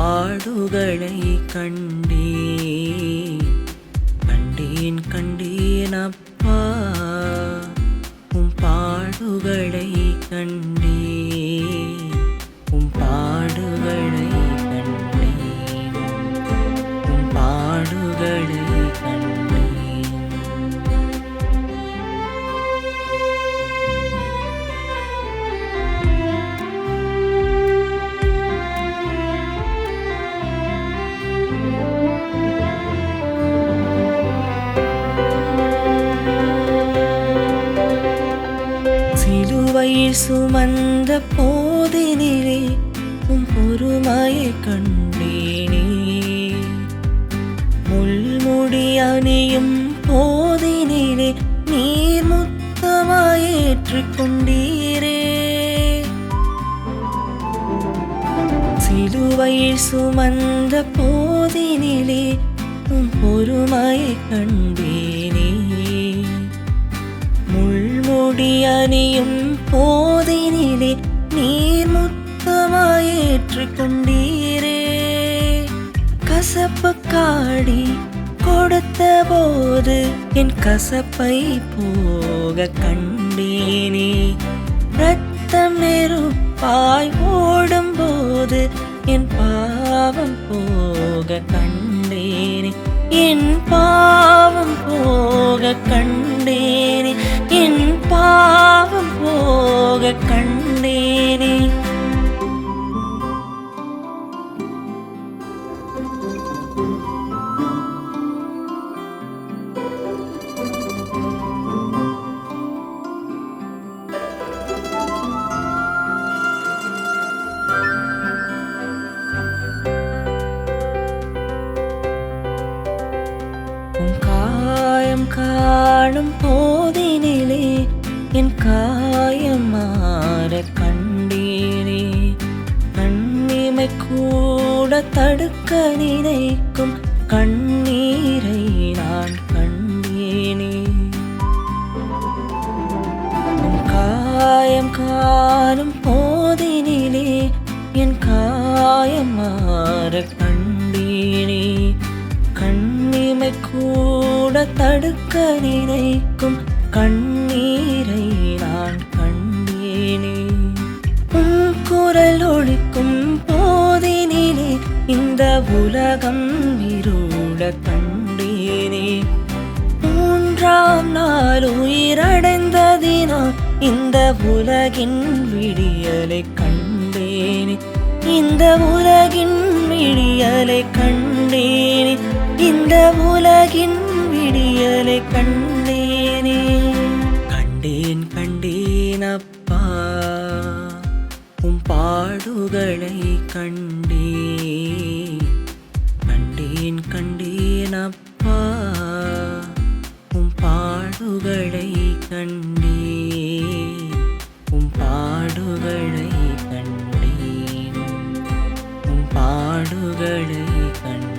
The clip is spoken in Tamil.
பாடுகளை கண்டேன். கண்டேன் கண்டேன் அப்பா உம் பாடுகளை கண்டேன். சுமந்த போதினிலே உம் பொறுமையை கண்டேனே. முள்முடி அணியும் போதினிலே நீர் முத்தமாய் ஏற்றுக்கொண்டீரே. சிலுவையில் சுமந்த போதினிலே உம் பொறுமையை கண்டேனே. முள்முடி அணியும் போதினிலே நீர் முத்தமாய் கொண்டீரே கசப்பு காடி கொடுத்த போது என் கசப்பை போக கண்டேனே. ரத்தம் நெருப்பாய் ஓடும் போது என் பாவம் போக கண்டேன் என் பாவம் போக கண்டேனே. என் பாவம் போக கண்டேன். வாழும் போதினிலே என் காயமாற மாற கண்ணிமை கூட தடுக்க நினைக்கும் கண்ணீரை நான் கண்டேனே. காயம் காணும் போதினிலே என் காயமாற கண் கூட தடுக்க நினைக்கும் கண்ணீரை நான் கண்டேனே. உன் குரல் ஒழிக்கும் போதினிலே இந்த உலகம் இருள கண்டேனே. மூன்றாம் நாள் உயிரடைந்ததினால் இந்த உலகின் விடியலை கண்டேனே. இந்த உலகின் விடியலை கண்டேனே. இந்த உலகின் விடியலை கண்டேனே. கண்டேன் கண்டேன் அப்பா. உம் பாடுகளை கண்டேன். கண்டேன் கண்டேன் அப்பா. உம் பாடுகளை கண்டேன். உம் பாடுகளை கண்டேன். உம் பாடுகளை கண்டேன்.